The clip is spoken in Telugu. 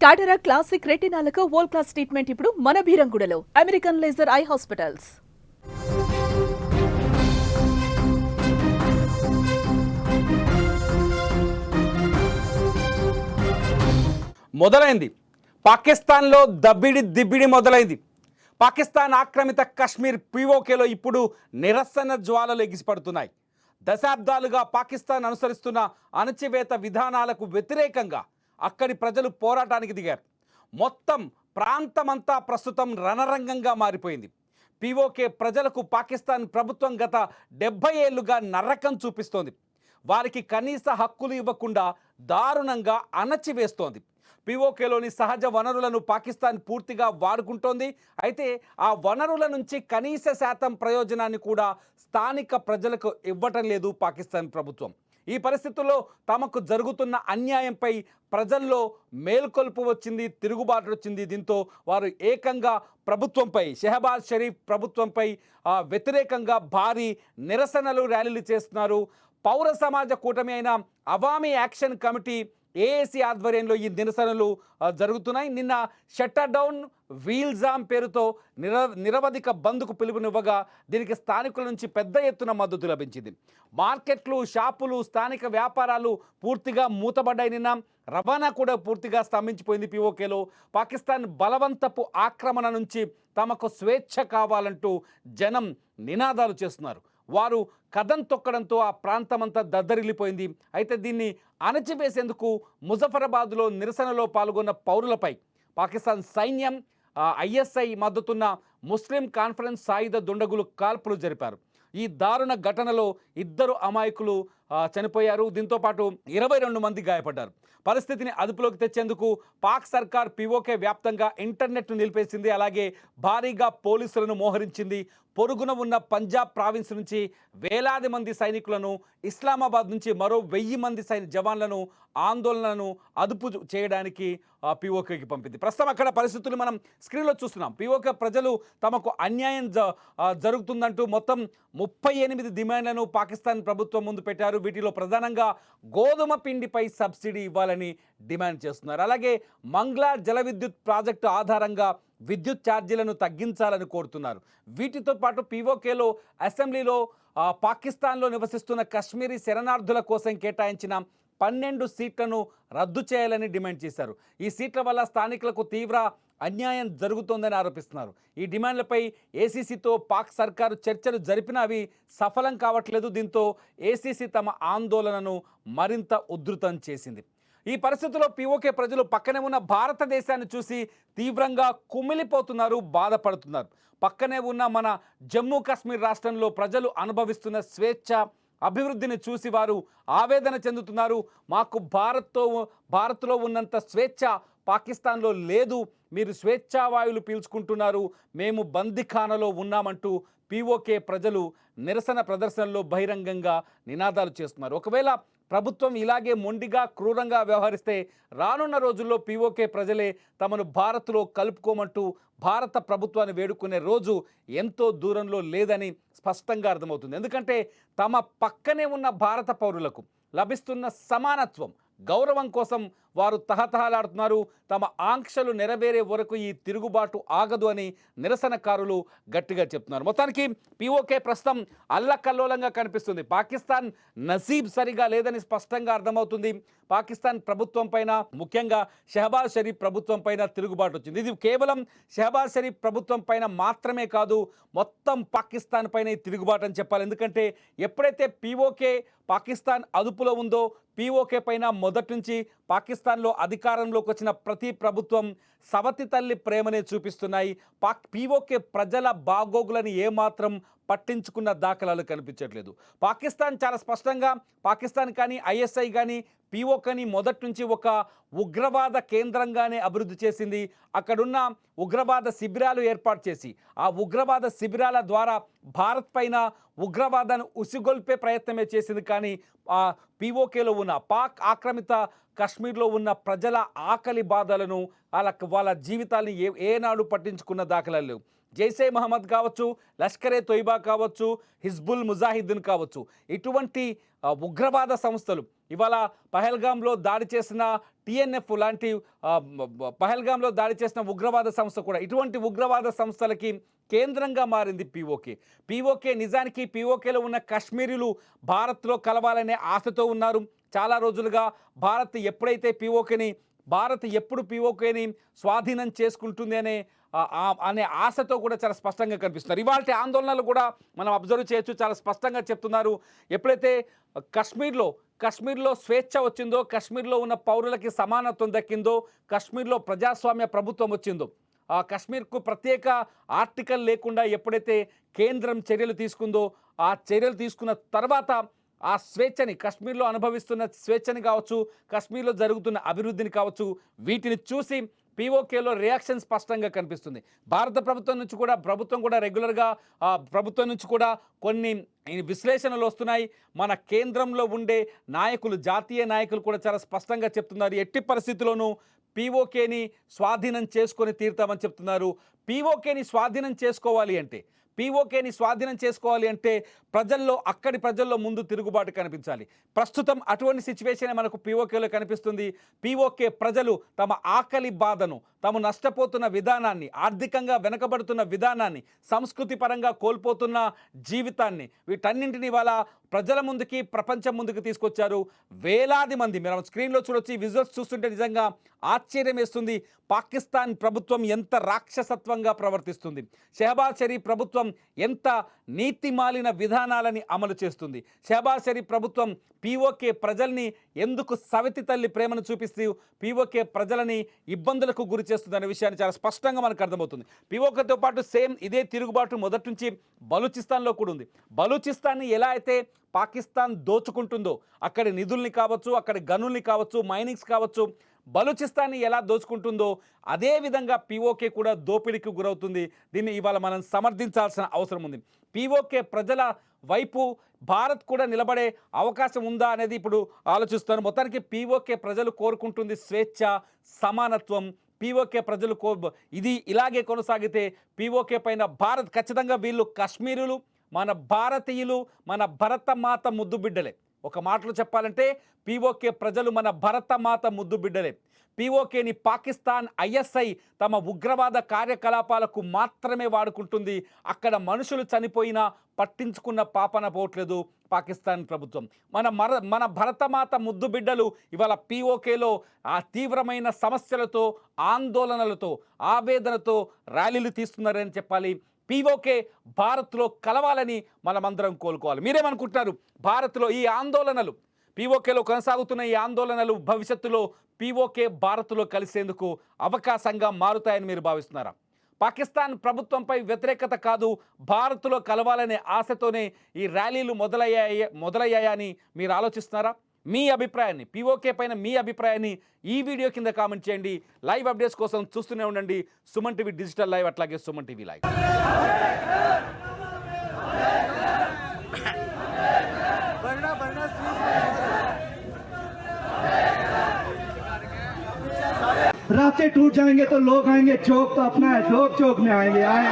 టాటరా క్లాసిక్ రెటినాలకు వరల్డ్ క్లాస్ ట్రీట్మెంట్ ఇప్పుడు మన బీరంగుడలో అమెరికన్ లేజర్ ఐ హాస్పిటల్స్ మొదలైంది. పాకిస్తాన్లో దబ్బిడి దిబ్బిడి మొదలైంది. పాకిస్తాన్ ఆక్రమిత కశ్మీర్ పీఓకేలో ఇప్పుడు నిరసన జ్వాలలు ఎగిసిపడుతున్నాయి. దశాబ్దాలుగా పాకిస్తాన్ అనుసరిస్తున్న అణచివేత విధానాలకు వ్యతిరేకంగా అక్కడి ప్రజలు పోరాటానికి దిగారు. మొత్తం ప్రాంతమంతా ప్రస్తుతం రణరంగంగా మారిపోయింది. పీఓకే ప్రజలకు పాకిస్తాన్ ప్రభుత్వం గత డెబ్బై ఏళ్ళుగా నరకం చూపిస్తోంది. వారికి కనీస హక్కులు ఇవ్వకుండా దారుణంగా అణచివేస్తోంది. పీఓకేలోని సహజ వనరులను పాకిస్తాన్ పూర్తిగా వాడుకుంటోంది. అయితే ఆ వనరుల నుంచి కనీస శాతం ప్రయోజనాన్ని కూడా స్థానిక ప్రజలకు ఇవ్వటం లేదు పాకిస్తాన్ ప్రభుత్వం. ఈ పరిస్థితుల్లో తమకు జరుగుతున్న అన్యాయంపై ప్రజల్లో మేల్కొల్పు వచ్చింది తిరుగుబాటు వచ్చింది. దీంతో వారు ఏకంగా ప్రభుత్వంపై షెహబాజ్ షరీఫ్ ప్రభుత్వంపై వ్యతిరేకంగా భారీ నిరసనలు ర్యాలీలు చేస్తున్నారు. పౌర సమాజ కూటమి అయిన అవామీ యాక్షన్ కమిటీ ఏఏసీ ఆధ్వర్యంలో ఈ నిరసనలు జరుగుతున్నాయి. నిన్న షట్టర్ డౌన్ వీల్జామ్ పేరుతో నిర నిరవధిక బంద్కు పిలుపునివ్వగా దీనికి స్థానికుల నుంచి పెద్ద ఎత్తున మద్దతు లభించింది. మార్కెట్లు షాపులు స్థానిక వ్యాపారాలు పూర్తిగా మూతబడ్డాయి నిన్న. రవాణా కూడా పూర్తిగా స్తంభించిపోయింది పీఓకేలో. పాకిస్తాన్ బలవంతపు ఆక్రమణ నుంచి తమకు స్వేచ్ఛ కావాలంటూ జనం నినాదాలు చేస్తున్నారు. వారు కథం తొక్కడంతో ఆ ప్రాంతమంతా దద్దరిల్లిపోయింది. అయితే దీన్ని అణచివేసేందుకు ముజఫరాబాద్లో నిరసనలో పాల్గొన్న పౌరులపై పాకిస్తాన్ సైన్యం ఐఎస్ఐ మద్దతున్న ముస్లిం కాన్ఫరెన్స్ సాయుధ దుండగులు కాల్పులు జరిపారు. ఈ దారుణ ఘటనలో ఇద్దరు అమాయకులు చనిపోయారు. దీంతో పాటు ఇరవై రెండు మంది గాయపడ్డారు. పరిస్థితిని అదుపులోకి తెచ్చేందుకు పాక్ సర్కార్ పిఓకే వ్యాప్తంగా ఇంటర్నెట్ను నిలిపేసింది. అలాగే భారీగా పోలీసులను మోహరించింది. పొరుగున ఉన్న పంజాబ్ ప్రావిన్స్ నుంచి వేలాది మంది సైనికులను ఇస్లామాబాద్ నుంచి మరో వెయ్యి మంది సైని జవాన్లను ఆందోళనను అదుపు చేయడానికి పిఓకేకి పంపింది. ప్రస్తుతం అక్కడ పరిస్థితులు మనం స్క్రీన్లో చూస్తున్నాం. పిఓకే ప్రజలు తమకు అన్యాయం జ జరుగుతుందంటూ మొత్తం ముప్పై ఎనిమిది డిమాండ్లను పాకిస్తాన్ ప్రభుత్వం ముందు పెట్టారు. వీటిలో ప్రధానంగా గోధుమ పిండిపై సబ్సిడీ ఇవ్వాలని డిమాండ్ చేస్తున్నారు. అలాగే మంగ్లా జల విద్యుత్ ప్రాజెక్టు ఆధారంగా విద్యుత్ ఛార్జీలను తగ్గించాలని కోరుతున్నారు. వీటితో పాటు పీఓకేలో అసెంబ్లీలో పాకిస్తాన్లో నివసిస్తున్న కశ్మీరీ శరణార్థుల కోసం కేటాయించిన పన్నెండు సీట్లను రద్దు చేయాలని డిమాండ్ చేశారు. ఈ సీట్ల వల్ల స్థానికులకు తీవ్ర అన్యాయం జరుగుతోందని ఆరోపిస్తున్నారు. ఈ డిమాండ్లపై ఏసీసీతో పాక్ సర్కారు చర్చలు జరిపినా అవి సఫలం కావట్లేదు. దీంతో ఏసీసీ తమ ఆందోళనను మరింత ఉధృతం చేసింది. ఈ పరిస్థితుల్లో పీఓకే ప్రజలు పక్కనే ఉన్న భారతదేశాన్ని చూసి తీవ్రంగా కుమిలిపోతున్నారు బాధపడుతున్నారు. పక్కనే ఉన్న మన జమ్మూ కాశ్మీర్ రాష్ట్రంలో ప్రజలు అనుభవిస్తున్న స్వేచ్ఛ అభివృద్ధిని చూసి వారు ఆవేదన చెందుతున్నారు. మాకు భారత్తో భారత్లో ఉన్నంత స్వేచ్ఛ పాకిస్తాన్లో లేదు మీరు స్వేచ్ఛావాయువులు పీల్చుకుంటున్నారు మేము బందిఖానలో ఉన్నామంటూ పీఓకే ప్రజలు నిరసన ప్రదర్శనలో బహిరంగంగా నినాదాలు చేస్తున్నారు. ఒకవేళ ప్రభుత్వం ఇలాగే మొండిగా క్రూరంగా వ్యవహరిస్తే రానున్న రోజుల్లో పీఓకే ప్రజలే తమను భారత్లో కలుపుకోమంటూ భారత ప్రభుత్వాన్ని వేడుకునే రోజు ఎంతో దూరంలో లేదని స్పష్టంగా అర్థమవుతుంది. ఎందుకంటే తమ పక్కనే ఉన్న భారత పౌరులకు లభిస్తున్న సమానత్వం గౌరవం కోసం వారు తహతహలాడుతున్నారు. తమ ఆంక్షలు నెరవేరే వరకు ఈ తిరుగుబాటు ఆగదు అని నిరసనకారులు గట్టిగా చెప్తున్నారు. మొత్తానికి పీఓకే ప్రస్తుతం అల్లకల్లోలంగా కనిపిస్తుంది. పాకిస్తాన్ నసీబ్ సరిగా లేదని స్పష్టంగా అర్థమవుతుంది. పాకిస్తాన్ ప్రభుత్వం పైన ముఖ్యంగా షహబాజ్ షరీఫ్ ప్రభుత్వం పైన తిరుగుబాటు వచ్చింది. ఇది కేవలం షహబాజ్ షరీఫ్ ప్రభుత్వం పైన మాత్రమే కాదు మొత్తం పాకిస్తాన్ పైన తిరుగుబాటు అని చెప్పాలి. ఎందుకంటే ఎప్పుడైతే పీఓకే పాకిస్తాన్ అదుపులో ఉందో పీఓకే పైన మొదటి నుంచి పాకిస్తాన్లో అధికారంలోకి వచ్చిన ప్రతి ప్రభుత్వం సవతి తల్లి ప్రేమనే చూపిస్తున్నాయి. పాక్ పీఓకే ప్రజల బాగోగులని ఏమాత్రం పట్టించుకున్న దాఖలాలు కనిపించట్లేదు. పాకిస్తాన్ చాలా స్పష్టంగా పాకిస్తాన్ కానీ ఐఎస్ఐ కానీ పీఓ మొదటి నుంచి ఒక ఉగ్రవాద కేంద్రంగానే అభివృద్ధి చేసింది. అక్కడున్న ఉగ్రవాద శిబిరాలు ఏర్పాటు చేసి ఆ ఉగ్రవాద శిబిరాల ద్వారా భారత్ పైన ఉగ్రవాదాన్ని ఉసిగొల్పే ప్రయత్నమే చేసింది. కానీ ఆ పీఓకేలో ఉన్న పాక్ ఆక్రమిత కశ్మీర్లో ఉన్న ప్రజల ఆకలి బాధలను వాళ్ళ వాళ్ళ జీవితాన్ని ఏ ఏనాడు పట్టించుకున్న దాఖలాలు. లేవు జైసే మహమ్మద్ కావచ్చు లష్కరే తొయ్బా కావచ్చు హిజ్బుల్ ముజాహిద్దీన్ కావచ్చు. ఇటువంటి ఉగ్రవాద సంస్థలు ఇవాళ పహల్గాంలో దాడి చేసిన టిఎన్ఎఫ్ లాంటి పహల్గామ్లో పహల్గాంలో దాడి చేసిన ఉగ్రవాద సంస్థ కూడా ఇటువంటి ఉగ్రవాద సంస్థలకి కేంద్రంగా మారింది పీఓకే పీఓకే నిజానికి పీఓకేలో ఉన్న కాశ్మీరీలు భారత్లో కలవాలనే ఆశతో ఉన్నారు. చాలా రోజులుగా భారత్ ఎప్పుడైతే పీఓకేని భారత్ ఎప్పుడు పీఓకేని స్వాధీనం చేసుకుంటుంది అనే ఆ- అనే ఆశతో కూడా చాలా స్పష్టంగా కనిపిస్తున్నారు. ఇవాళ ఆందోళనలు కూడా మనం అబ్జర్వ్ చేయొచ్చు చాలా స్పష్టంగా చెప్తున్నారు. ఎప్పుడైతే కశ్మీర్లో కశ్మీర్లో స్వేచ్ఛ వచ్చిందో కశ్మీర్లో ఉన్న పౌరులకి సమానత్వం దక్కిందో కశ్మీర్లో ప్రజాస్వామ్య ప్రభుత్వం వచ్చిందో ఆ కశ్మీర్కు ప్రత్యేక ఆర్టికల్ లేకుండా ఎప్పుడైతే కేంద్రం చర్యలు తీసుకుందో ఆ చర్యలు తీసుకున్న తర్వాత ఆ స్వేచ్ఛని కశ్మీర్లో అనుభవిస్తున్న స్వేచ్ఛని కావచ్చు కశ్మీర్లో జరుగుతున్న అభివృద్ధిని కావచ్చు వీటిని చూసి పీఓకేలో రియాక్షన్ స్పష్టంగా కనిపిస్తుంది. భారత ప్రభుత్వం నుంచి కూడా ప్రభుత్వం కూడా రెగ్యులర్గా ఆ, ప్రభుత్వం నుంచి కూడా కొన్ని విశ్లేషణలు వస్తున్నాయి. మన కేంద్రంలో ఉండే నాయకులు జాతీయ నాయకులు కూడా చాలా స్పష్టంగా చెప్తున్నారు. ఎట్టి పరిస్థితుల్లోనూ పీఓకేని స్వాధీనం చేసుకొని తీరుతామని చెప్తున్నారు. పీఓకేని స్వాధీనం చేసుకోవాలి అంటే పీఓకేని స్వాధీనం చేసుకోవాలి అంటే ప్రజల్లో అక్కడి ప్రజల్లో ముందు తిరుగుబాటు కనిపించాలి. ప్రస్తుతం అటువంటి సిచ్యువేషన్ మనకు పీఓకేలో కనిపిస్తుంది. పీఓకే ప్రజలు తమ ఆకలి బాధను తాము నష్టపోతున్న విధానాన్ని ఆర్థికంగా వెనకబడుతున్న విధానాన్ని సంస్కృతి పరంగా కోల్పోతున్న జీవితాన్ని వీటన్నింటినీ వాళ్ళ ప్రజల ముందుకి ప్రపంచం ముందుకు తీసుకొచ్చారు. వేలాది మంది మనం స్క్రీన్లో చూడొచ్చి విజువల్స్ చూస్తుంటే నిజంగా ఆశ్చర్యం వేస్తుంది. పాకిస్తాన్ ప్రభుత్వం ఎంత రాక్షసత్వంగా ప్రవర్తిస్తుంది. షెహబాజ్ షరీఫ్ ప్రభుత్వం ఎంత నీతిమాలిన విధానాలని అమలు చేస్తుంది. షెహబాజ్ ప్రభుత్వం పీఓకే ప్రజల్ని ఎందుకు సవితి తల్లి ప్రేమను చూపిస్తూ పీఓకే ప్రజలని ఇబ్బందులకు గురి చేస్తుంది అనే విషయాన్ని చాలా స్పష్టంగా మనకు అర్థమవుతుంది. పీఓకేతో పాటు సేమ్ ఇదే తిరుగుబాటు మొదటి నుంచి బలూచిస్తాన్లో కూడా ఉంది. బలూచిస్తాన్ని ఎలా అయితే పాకిస్తాన్ దోచుకుంటుందో అక్కడి నిధుల్ని కావచ్చు అక్కడి గనుల్ని కావచ్చు మైనింగ్స్ కావచ్చు బలూచిస్తాన్ని ఎలా దోచుకుంటుందో అదే విధంగా పీఓకే కూడా దోపిడీకి గురవుతుంది. దీన్ని ఇవాళ మనం సమర్థించాల్సిన అవసరం ఉంది. పీఓకే ప్రజల వైపు భారత్ కూడా నిలబడే అవకాశం ఉందా అనేది ఇప్పుడు ఆలోచిస్తాను మొత్తానికి పీఓకే ప్రజలు కోరుకుంటుంది స్వేచ్ఛ సమానత్వం. పీఓకే ప్రజలు కో ఇది ఇలాగే కొనసాగితే పీఓకే పైన భారత్ ఖచ్చితంగా వీళ్ళు కాశ్మీరులు మన భారతీయులు మన భరతమాత ముద్దు బిడ్డలే. ఒక మాటలో చెప్పాలంటే పీఓకే ప్రజలు మన భరతమాత ముద్దు బిడ్డలే. పీఓకేని పాకిస్తాన్ ఐఎస్ఐ తమ ఉగ్రవాద కార్యకలాపాలకు మాత్రమే వాడుకుంటుంది. అక్కడ మనుషులు చనిపోయినా పట్టించుకున్న పాపన పోవట్లేదు పాకిస్తాన్ ప్రభుత్వం. మన మర మన భరతమాత ముద్దు బిడ్డలు ఇవాళ పీఓకేలో ఆ తీవ్రమైన సమస్యలతో ఆందోళనలతో ఆవేదనతో ర్యాలీలు తీస్తున్నారని చెప్పాలి. పీఓకే భారత్లో కలవాలని మనమందరం కోలుకోవాలి. మీరేమనుకుంటున్నారు? భారత్లో ఈ ఆందోళనలు పీఓకేలో కొనసాగుతున్న ఈ ఆందోళనలు భవిష్యత్తులో పీఓకే భారత్లో కలిసేందుకు అవకాశంగా మారుతాయని మీరు భావిస్తున్నారా? పాకిస్తాన్ ప్రభుత్వంపై వ్యతిరేకత కాదు భారత్లో కలవాలనే ఆశతోనే ఈ ర్యాలీలు మొదలయ్యాయి మొదలయ్యాయని మీరు ఆలోచిస్తున్నారా? మీ అభిప్రాయాన్ని పీఓకే పైన మీ అభిప్రాయాన్ని ఈ వీడియో కింద కామెంట్ చేయండి లైవ్ అప్డేట్స్ కోసం చూస్తూనే ఉండండి సుమన్ టీవీ డిజిటల్ లైవ్ అట్లాగే సుమన్ టీవీ లైవ్ रास्ते टूट जाएंगे तो लोग आएंगे चौक तो अपना है लोग चौक में आएंगे आए